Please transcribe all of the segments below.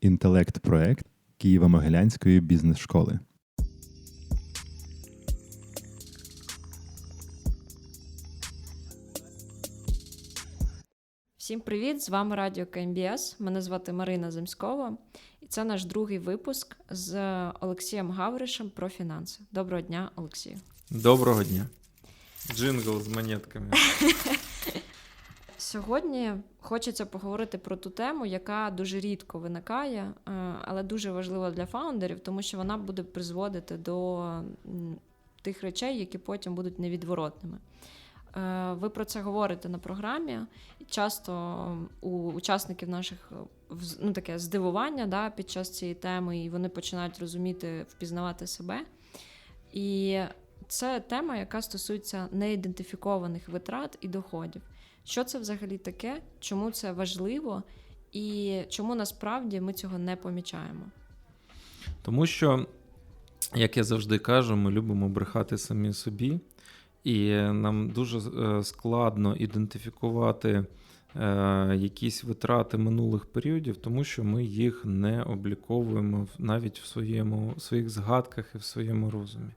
інтелект-проект Києво-Могилянської бізнес-школи. Всім привіт! З вами Радіо КМБС. Мене звати Марина Земськова, і це наш другий випуск з Олексієм Гавришем про фінанси. Доброго дня, Олексію. Доброго дня. Джингл з монетками. Сьогодні хочеться поговорити про ту тему, яка дуже рідко виникає, е, але дуже важлива для фаундерів, тому що вона буде призводити до тих речей, які потім будуть невідворотними. Е, Ви про це говорите на програмі, часто у учасників наших е, ну, таке здивування да, під час цієї теми, і вони починають розуміти, впізнавати себе. І це тема, яка стосується неідентифікованих витрат і доходів. Що це взагалі таке? Чому це важливо, і чому насправді ми цього не помічаємо? Тому що, як я завжди кажу, ми любимо брехати самі собі, і нам дуже е, складно ідентифікувати е, якісь витрати минулих періодів, тому що ми їх не обліковуємо навіть в своєму, в своїх згадках і в своєму розумі.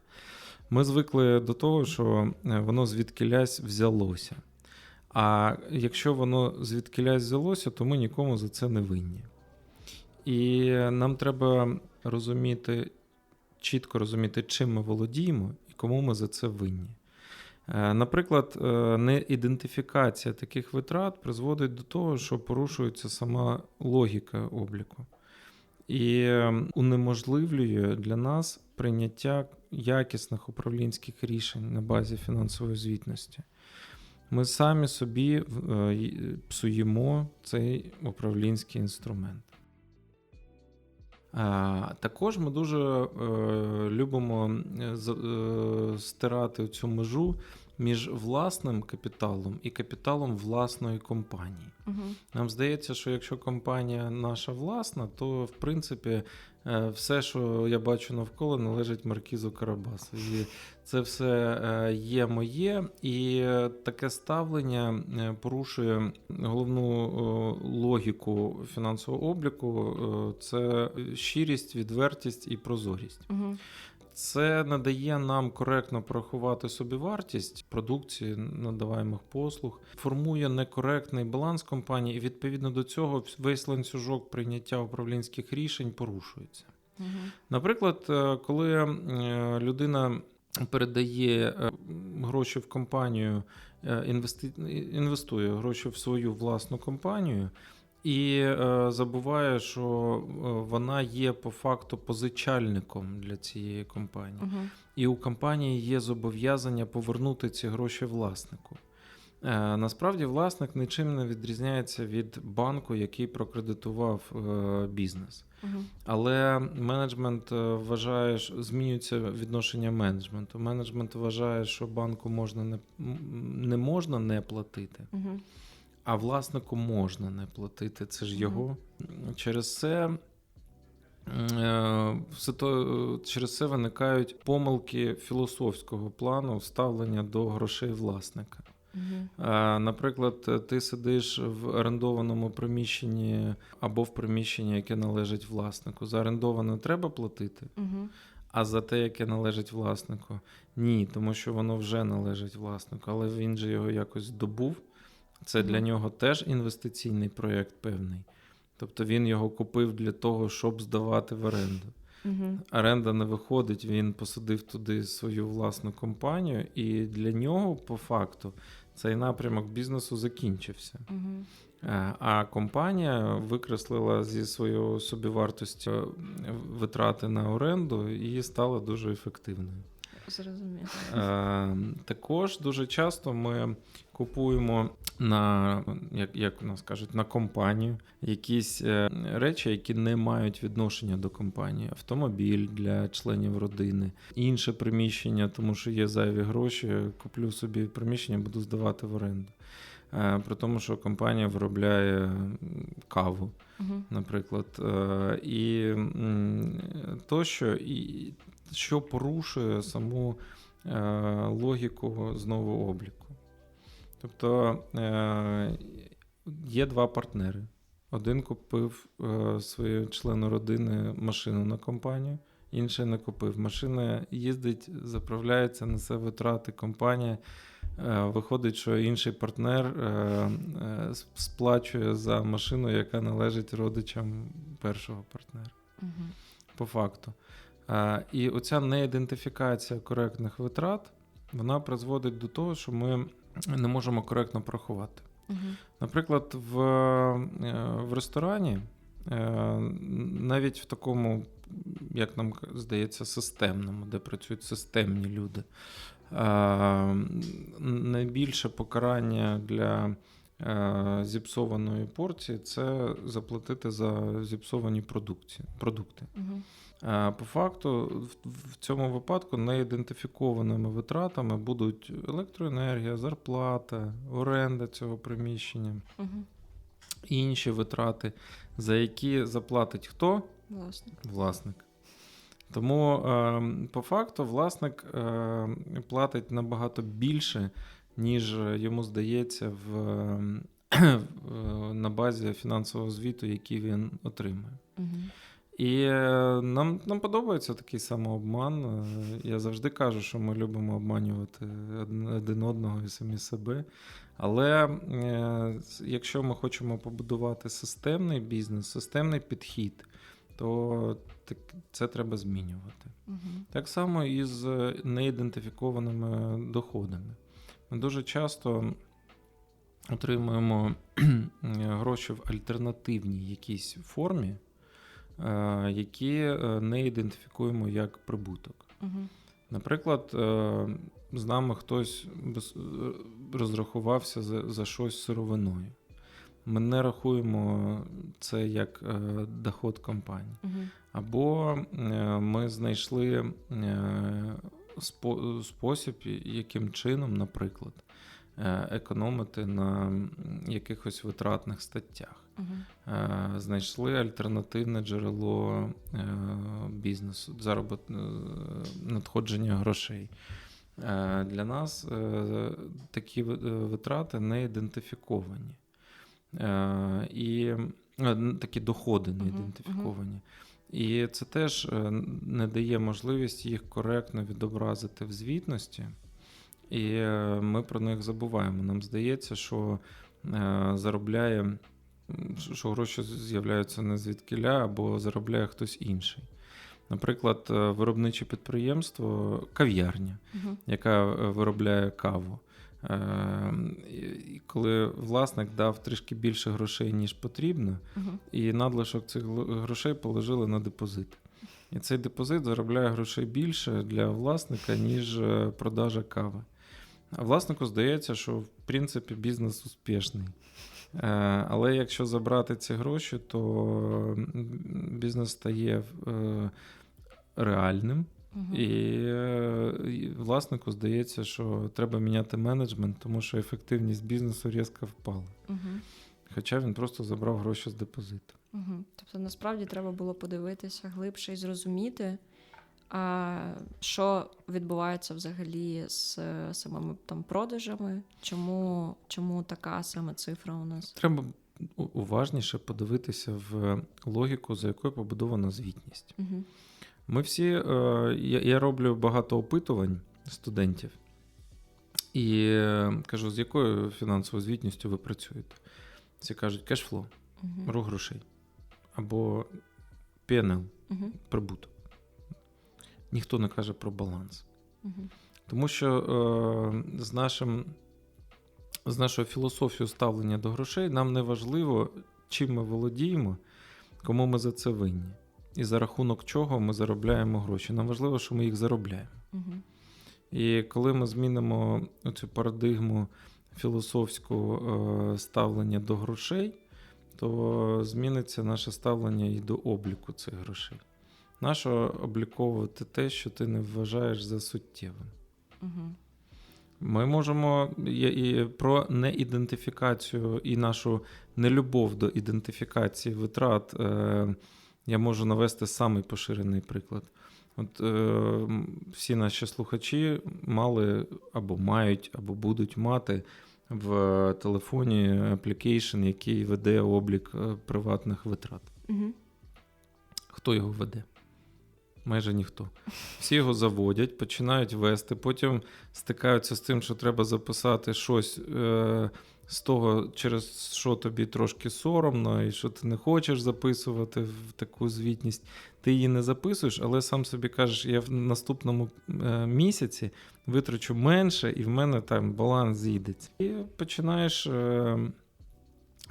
Ми звикли до того, що е, воно звідкилясь взялося. А якщо воно звідкилясь взялося, то ми нікому за це не винні. І нам треба розуміти, чітко розуміти, чим ми володіємо і кому ми за це винні. Е, Наприклад, е, неідентифікація таких витрат призводить до того, що порушується сама логіка обліку і е, унеможливлює для нас прийняття якісних управлінських рішень на базі фінансової звітності. Ми самі собі е, псуємо цей управлінський інструмент. Також ми дуже е, любимо е, стирати цю межу між власним капіталом і капіталом власної компанії. Угу. Нам здається, що якщо компанія наша власна, то в принципі е, все, що я бачу навколо, належить Маркізу Карабасу. І це все е, є моє, і таке ставлення е, порушує головну логіку фінансового обліку: це щирість, відвертість і прозорість. Угу. Це надає нам коректно порахувати собівартість продукції, надаваємих послуг, формує некоректний баланс компанії, і відповідно до цього весь ланцюжок прийняття управлінських рішень порушується. Угу. Наприклад, е, коли е, людина передає е, гроші в компанію, інвести- інвестує гроші в свою власну компанію. І е, забуває, що е, вона є по факту позичальником для цієї компанії, Угу. і у компанії є зобов'язання повернути ці гроші власнику. Е, насправді, власник нічим не відрізняється від банку, який прокредитував е, бізнес. Угу. Але менеджмент е, вважає, що змінюється відношення менеджменту. Менеджмент вважає, що банку можна не, не можна не платити, Угу. А власнику можна не платити. Це ж його. Через це. е, все то- Через це виникають помилки філософського плану ставлення до грошей власника. Угу. Наприклад, ти сидиш в орендованому приміщенні або в приміщенні, яке належить власнику. За орендоване треба платити, Угу. а за те, яке належить власнику, ні, тому що воно вже належить власнику, але він же його якось здобув. Це для нього теж інвестиційний проєкт певний. Тобто він його купив для того, щоб здавати в оренду. Угу. Оренда не виходить, він посадив туди свою власну компанію, і для нього, по факту, цей напрямок бізнесу закінчився. Угу. А компанія викреслила зі своєю собівартості витрати на оренду і стала дуже ефективною. Зрозуміло. Е, Також дуже часто ми купуємо на як, як у нас кажуть, на компанію якісь е, речі, які не мають відношення до компанії. Автомобіль для членів родини, інше приміщення, тому що є зайві гроші. Куплю собі приміщення, буду здавати в оренду. Е, При тому, що компанія виробляє каву наприклад, Е, і тощо, і що порушує саму е, логіку знову обліку. Тобто е, є два партнери. Один купив е, своєму члену родини машину на компанію, інший не купив. Машина їздить, заправляється, несе витрати компанія. Виходить, що інший партнер сплачує за машину, яка належить родичам першого партнера. Угу. По факту. Е, і оця неідентифікація коректних витрат вона призводить до того, що ми не можемо коректно порахувати. Угу. Наприклад, в, е, в ресторані, е, навіть в такому, як нам здається, системному, де працюють системні люди, найбільше покарання для зіпсованої порції це заплатити за зіпсовані продукти. Угу. Е, По факту, в- цьому випадку неідентифікованими витратами будуть електроенергія, зарплата, оренда цього приміщення, Угу. інші витрати, за які заплатить хто? Власне. Власник. Тому е, по факту власник е, платить набагато більше, ніж йому здається в- на базі фінансового звіту, який він отримує. Угу. І е, нам, нам подобається такий самообман. Е, Я завжди кажу, що ми любимо обманювати один- одного і самі себе. Але е, якщо ми хочемо побудувати системний бізнес, системний підхід, то це треба змінювати. Угу. Так само і з неідентифікованими доходами. Ми дуже часто отримуємо гроші в альтернативній якійсь формі, які е, не ідентифікуємо як прибуток. Угу. Наприклад, е, з нами хтось е, розрахувався за, за щось сировиною. Ми не рахуємо це як е, доход компанії. Угу. Або е, ми знайшли е, спосіб, яким чином, наприклад, е, економити на якихось витратних статтях. Е, Знайшли альтернативне джерело е, бізнесу, заробот... е, надходження грошей. Е, Для нас е, такі е, витрати не ідентифіковані. Е, І е, такі доходи не ідентифіковані. І це теж е, не дає можливість їх коректно відобразити в звітності. І е, ми про них забуваємо. Нам здається, що е, заробляє, що- гроші з'являються не звідкиля, або заробляє хтось інший. Наприклад, е, виробниче підприємство, кав'ярня, Угу. яка виробляє каву. І Коли власник дав трішки більше грошей, ніж потрібно, Угу. і надлишок цих грошей положили на депозит. І цей депозит заробляє грошей більше для власника, ніж продажа кави. А власнику здається, що в принципі бізнес успішний. Е, Але якщо забрати ці гроші, то бізнес стає е, реальним, Угу. і і власнику здається, що треба міняти менеджмент, тому що ефективність бізнесу різко впала. Угу. Хоча він просто забрав гроші з депозиту. Угу. Тобто насправді треба було подивитися глибше і зрозуміти, а, що відбувається взагалі з е, самими там продажами, чому, чому така саме цифра у нас. Треба уважніше подивитися в логіку, за якою побудована звітність. Угу. Ми всі, е, я, роблю багато опитувань студентів і е, кажу, з якою фінансовою звітністю ви працюєте. Всі кажуть, кешфлоу, Угу. рух грошей або PNL, Угу. прибуток. Ніхто не каже про баланс. Угу. Тому що е, з, нашим, з нашою філософією ставлення до грошей нам не важливо, чим ми володіємо, кому ми за це винні. І за рахунок чого ми заробляємо гроші. Нам важливо, що ми їх заробляємо. Угу. І коли ми змінимо цю парадигму філософську е, ставлення до грошей, то зміниться наше ставлення і до обліку цих грошей. Нащо обліковувати те, що ти не вважаєш за суттєвим? Угу. Ми можемо і, про неідентифікацію і нашу нелюбов до ідентифікації витрат. Е, я можу навести самий поширений приклад. От е, всі наші слухачі мали або мають, або будуть мати в телефоні application, який веде облік е, приватних витрат. Угу. Хто його веде? Майже ніхто. Всі його заводять, починають вести, потім стикаються з тим, що треба записати щось е, з того, через що тобі трошки соромно, і що ти не хочеш записувати в таку звітність. Ти її не записуєш, але сам собі кажеш, я в наступному е, місяці витрачу менше, і в мене там баланс зійдеться. І починаєш е,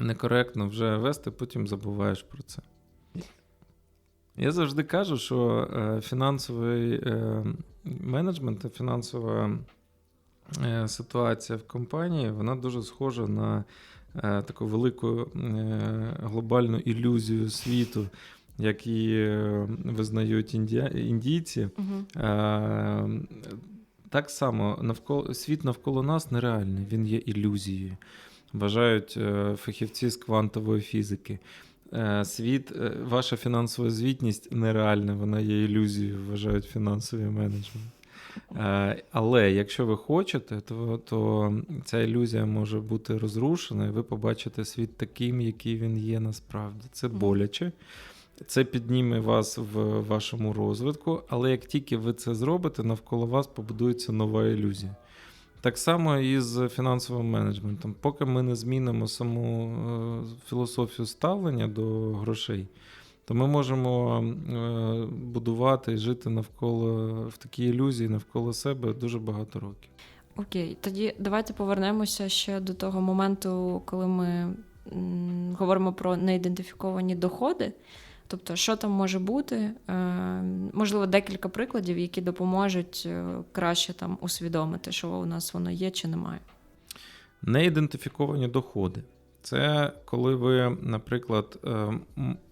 некоректно вже вести, потім забуваєш про це. Я завжди кажу, що е, фінансовий е, менеджмент та фінансова е, ситуація в компанії вона дуже схожа на таку велику глобальну ілюзію світу, як її е, визнають індійці. Е, так само навколо світ навколо нас нереальний, він є ілюзією. Вважають фахівці з квантової фізики. Е, Світ, е, ваша фінансова звітність нереальна, вона є ілюзією, вважають фінансові менеджмент. Е, Але якщо ви хочете, то, то ця ілюзія може бути розрушена, і ви побачите світ таким, який він є насправді. Це боляче. Це підніме вас в вашому розвитку, але як тільки ви це зробите, навколо вас побудується нова ілюзія. Так само і з фінансовим менеджментом. Поки ми не змінимо саму е, філософію ставлення до грошей, то ми можемо е, будувати і жити навколо в такій ілюзії навколо себе дуже багато років. Окей, тоді давайте повернемося ще до того моменту, коли ми говоримо про неідентифіковані доходи. Тобто, що там може бути? Е, можливо, декілька прикладів, які допоможуть е, краще там усвідомити, що у нас воно є чи немає. Неідентифіковані доходи. Це коли ви, наприклад, е,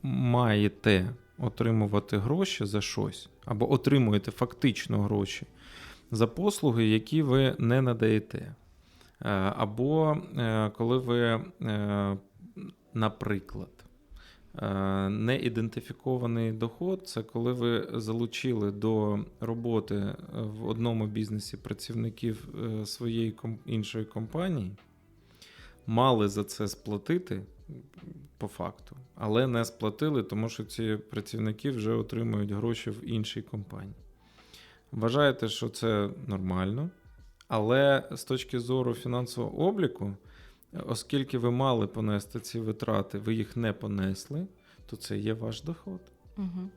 маєте отримувати гроші за щось, або отримуєте фактично гроші за послуги, які ви не надаєте. Або коли ви, наприклад, неідентифікований доход це коли ви залучили до роботи в одному бізнесі працівників е, своєї іншої компанії, мали за це сплатити по факту, але не сплатили, тому що ці працівники вже отримують гроші в іншій компанії. Вважаєте, що це нормально, але з точки зору фінансового обліку, оскільки ви мали понести ці витрати, ви їх не понесли, то це є ваш доход, Угу.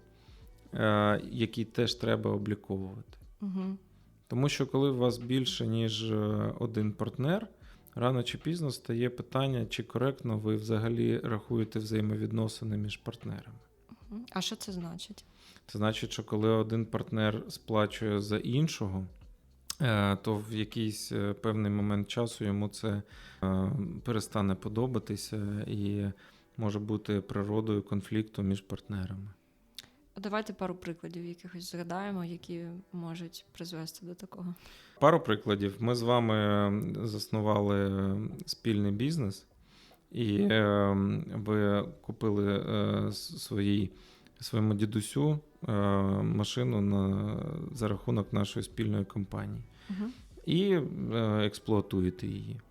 який теж треба обліковувати. Угу. Тому що коли у вас більше, ніж е, один партнер, рано чи пізно стає питання, чи коректно ви взагалі рахуєте взаємовідносини між партнерами. А що це значить? Це значить, що коли один партнер сплачує за іншого, то в якийсь е, певний момент часу йому це е, перестане подобатися і може бути природою конфлікту між партнерами. Давайте пару прикладів якихось згадаємо, які можуть призвести до такого. Пару прикладів. Ми з вами е, заснували е, спільний бізнес, і е, ви купили е, своїй, своєму дідусю е, машину на, за рахунок нашої спільної компанії Угу. і е, експлуатуєте її.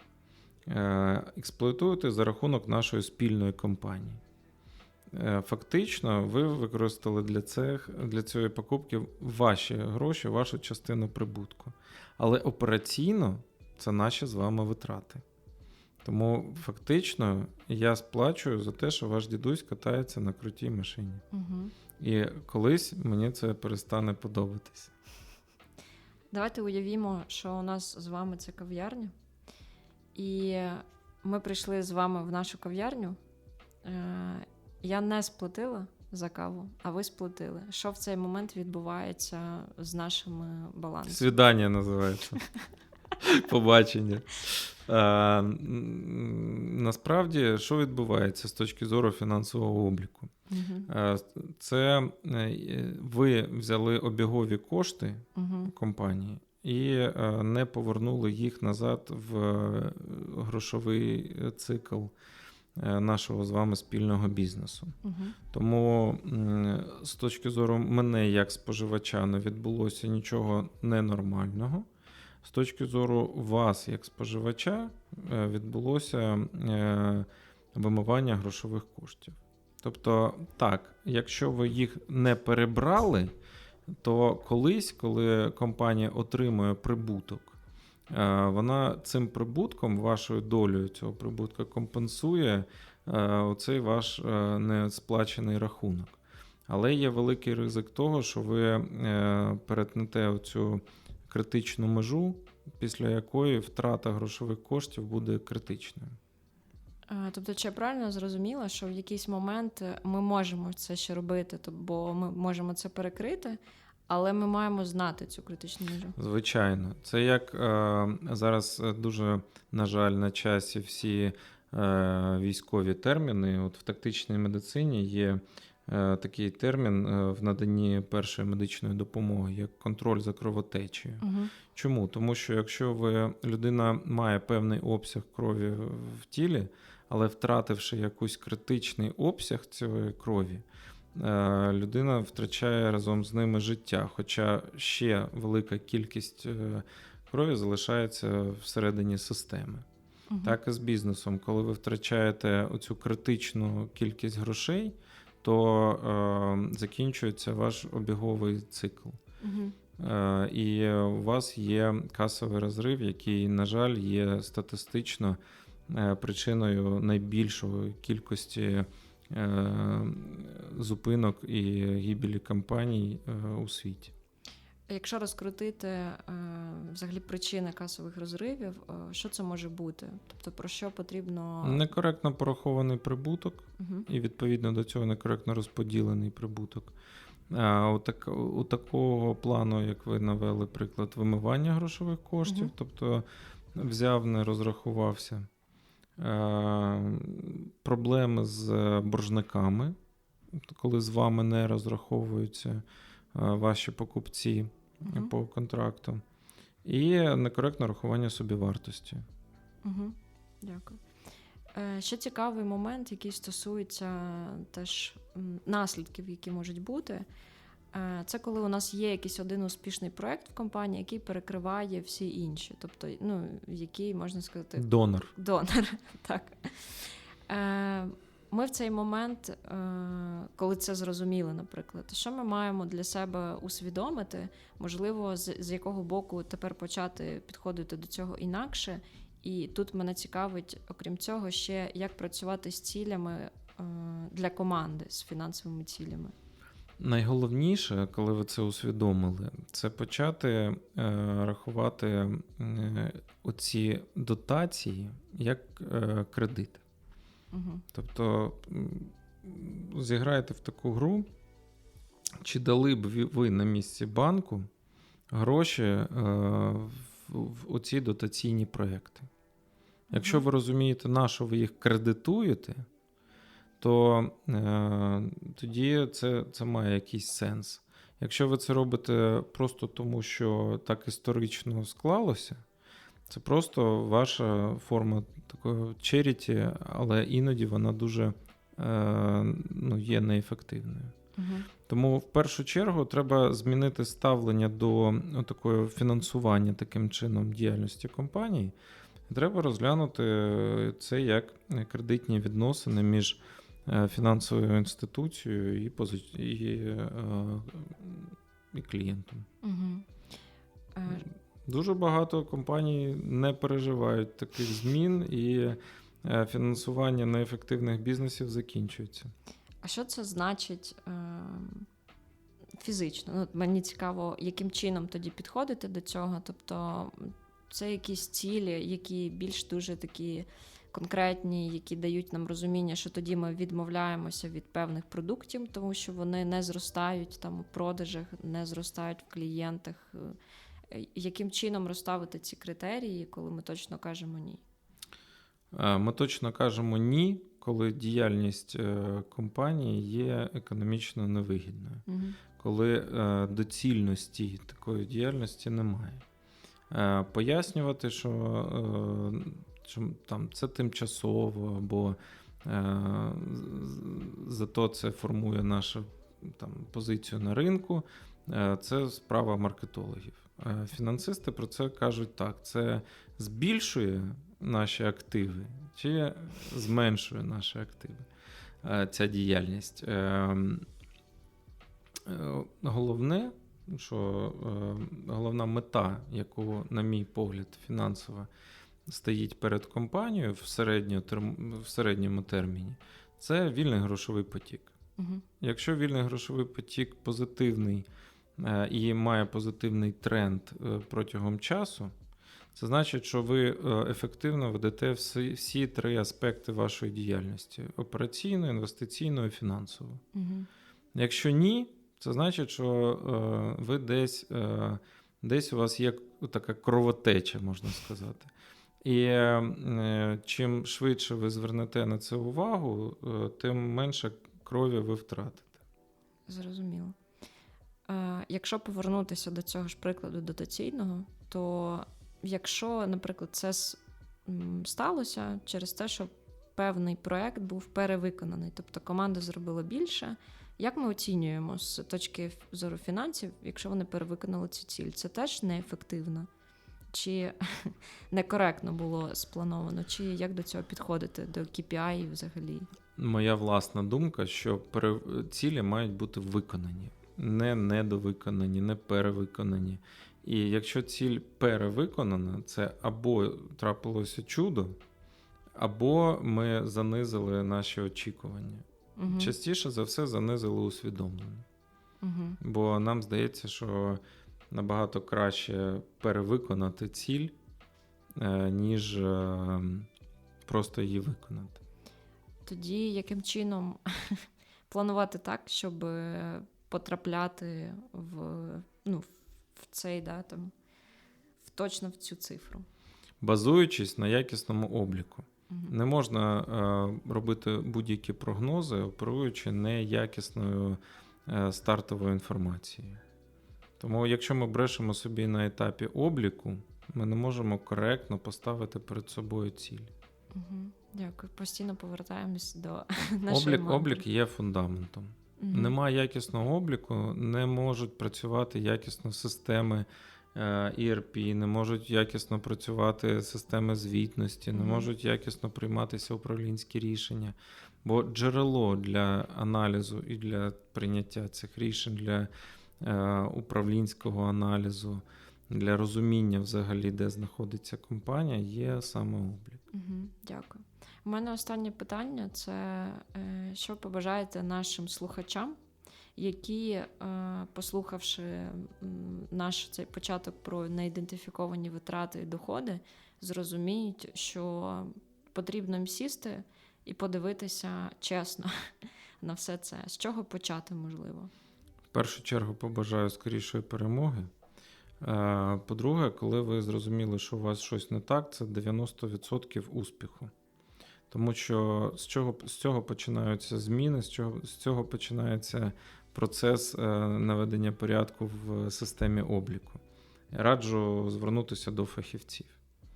Е, експлуатуєте за рахунок нашої спільної компанії. Фактично, ви використали для, цих, для цієї покупки ваші гроші, вашу частину прибутку. Але операційно це наші з вами витрати. Тому фактично я сплачую за те, що ваш дідусь катається на крутій машині. Угу. І колись мені це перестане подобатися. Давайте уявімо, що у нас з вами це кав'ярня, і ми прийшли з вами в нашу кав'ярню. Е, Я не сплатила за каву, а ви сплатили. Що в цей момент відбувається з нашими балансами? Свідання називається. Побачення. Е, насправді, що відбувається з точки зору фінансового обліку? Угу. Е, Це е, ви взяли обігові кошти Угу. компанії і е, не повернули їх назад в е, грошовий цикл нашого з вами спільного бізнесу. Угу. Тому з точки зору мене як споживача не відбулося нічого ненормального. З точки зору вас, як споживача, е, відбулося е, вимивання грошових коштів. Тобто, так, якщо ви їх не перебрали, то колись, коли компанія отримує прибуток, е, вона цим прибутком, вашою долею цього прибутка, компенсує оцей ваш несплачений рахунок. Але є великий ризик того, що ви перетнете оцю критичну межу, після якої втрата грошових коштів буде критичною. Тобто, чи я правильно зрозуміла, що в якийсь момент е, ми можемо це ще робити, бо ми можемо це перекрити, але ми маємо знати цю критичну межу. Звичайно, це як е, зараз е, дуже, на жаль, на часі всі військові терміни. От в тактичній медицині є такий термін е, в наданні першої медичної допомоги, як контроль за кровотечею. Угу. Чому? Тому що якщо ви людина має певний обсяг крові в тілі, але втративши якийсь критичний обсяг цієї крові, е, людина втрачає разом з ними життя. Хоча ще велика кількість е, крові залишається всередині системи. Угу. Так і з бізнесом. Коли ви втрачаєте оцю критичну кількість грошей, то е, закінчується ваш обіговий цикл. Угу. Е, І у вас є касовий розрив, який, на жаль, є статистично е, причиною найбільшої кількості е, зупинок і гибелі компаній е, у світі. Якщо розкрутити е, взагалі причини касових розривів, е, що це може бути? Тобто про що потрібно Некоректно порахований прибуток, Угу. і відповідно до цього некоректно розподілений прибуток. А у, так, у такого плану, як ви навели приклад, вимивання грошових коштів, Мгм. тобто взяв, не розрахувався. Е, проблеми з боржниками, коли з вами не розраховуються е, ваші покупці Мгм. по контракту, і некоректне рахування собівартості. Угу. Дякую. Е, Ще цікавий момент, який стосується теж наслідків, які можуть бути. Е, Це коли у нас є якийсь один успішний проект в компанії, який перекриває всі інші, тобто, ну, який можна сказати, Донор. донор. Так. Ми в цей момент, е, коли це зрозуміли, наприклад, що ми маємо для себе усвідомити, можливо, з, з якого боку тепер почати підходити до цього інакше. І тут мене цікавить, окрім цього, ще як працювати з цілями е, для команди, з фінансовими цілями. Найголовніше, коли ви це усвідомили, це почати е, рахувати е, оці дотації як е, кредит. Угу. Тобто зіграєте в таку гру, чи дали б ви- на місці банку гроші е, в, в оці дотаційні проекти. Якщо ви розумієте, на що ви їх кредитуєте, то е, тоді це, це має якийсь сенс. Якщо ви це робите просто тому, що так історично склалося, це просто ваша форма такої черіті, але іноді вона дуже е, ну, є неефективною. Угу. Тому в першу чергу треба змінити ставлення до ну, такого фінансування таким чином діяльності компанії. Треба розглянути це як кредитні відносини між е, фінансовою інституцією і, пози- і, е, і клієнтом. Угу. Е, Дуже багато компаній не переживають таких змін, і е, фінансування неефективних бізнесів закінчується. А що це значить е, фізично? Ну, мені цікаво, яким чином тоді підходити до цього. Тобто, це якісь цілі, які більш дуже такі конкретні, які дають нам розуміння, що тоді ми відмовляємося від певних продуктів, тому що вони не зростають там у продажах, не зростають в клієнтах. Е, Яким чином розставити ці критерії, коли ми точно кажемо ні? Е, Ми точно кажемо ні, коли діяльність е, компанії є економічно невигідною, Угу. коли доцільності такої діяльності немає. Пояснювати, що, там це тимчасово, або зато це формує нашу там, позицію на ринку, це справа маркетологів. Е, Фінансисти про це кажуть так: це збільшує наші активи чи зменшує наші активи. е, Ця діяльність. Ем, е, Головне, що головна мета, яку, на мій погляд, фінансова стоїть перед компанією в, середньотерм- в середньому терміні, це вільний грошовий потік. Угу. Якщо вільний грошовий потік позитивний і має позитивний тренд е, протягом часу, це значить, що ви е, ефективно ведете всі, всі три аспекти вашої діяльності: операційну, інвестиційну і фінансову. Угу. Якщо ні, це значить, що е, ви десь, е, десь у вас є така кровотеча, можна сказати. І е, чим швидше ви звернете на це увагу, е, тим менше крові ви втратите. Зрозуміло. Е, якщо повернутися до цього ж прикладу дотаційного, то якщо, наприклад, це сталося через те, що певний проект був перевиконаний, тобто команда зробила більше. Як ми оцінюємо з точки зору фінансів, якщо вони перевиконали цю ціль? Це теж неефективно? Чи некоректно було сплановано, чи як до цього підходити, до KPI взагалі? Моя власна думка, що цілі мають бути виконані, не недовиконані, не перевиконані. І якщо ціль перевиконана, це або трапилося чудо, або ми занизили наші очікування. Угу. Частіше за все занизили усвідомлення. Угу. Бо нам здається, що набагато краще перевиконати ціль, е, ніж е, просто її виконати. Тоді яким чином планувати так, щоб потрапляти в, ну, в цей, да, там, в, точно в цю цифру? Базуючись на якісному обліку. Не можна е, робити будь-які прогнози, оперуючи неякісною е, стартовою інформацією. Тому, якщо ми брешемо собі на етапі обліку, ми не можемо коректно поставити перед собою ціль. Мгм. Дякую. Постійно повертаємось до нашої Облік, облік є фундаментом. Мгм. Немає якісного обліку, не можуть працювати якісно системи е, ERP, не можуть якісно працювати системи звітності, не можуть якісно прийматися управлінські рішення. Бо джерело для аналізу і для прийняття цих рішень, для е, управлінського аналізу, для розуміння взагалі, де знаходиться компанія, є саме облік. Мгм. Дякую. У мене останнє питання це е, що побажаєте нашим слухачам, які, е, послухавши наш цей початок про неідентифіковані витрати і доходи, зрозуміють, що потрібно їм сісти і подивитися чесно на все це. З чого почати можливо? В першу чергу побажаю скорішої перемоги. Е, По-друге, коли ви зрозуміли, що у вас щось не так, це 90% успіху. Тому що з чого, з цього починаються зміни, з цього, з цього починається процес е, наведення порядку в системі обліку. Раджу звернутися до фахівців,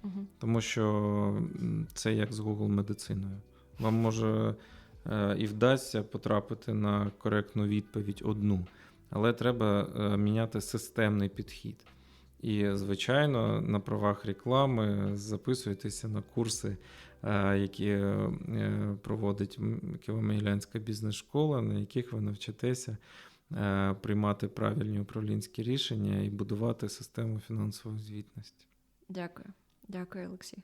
Угу. тому що це як з Google медициною. Вам може е, і вдасться потрапити на коректну відповідь одну, але треба е, міняти системний підхід. І, звичайно, на правах реклами записуйтеся на курси, е, які е, проводить Києво-Могилянська бізнес-школа, на яких ви навчитеся приймати правильні управлінські рішення і будувати систему фінансової звітності. Дякую. Дякую, Олексій.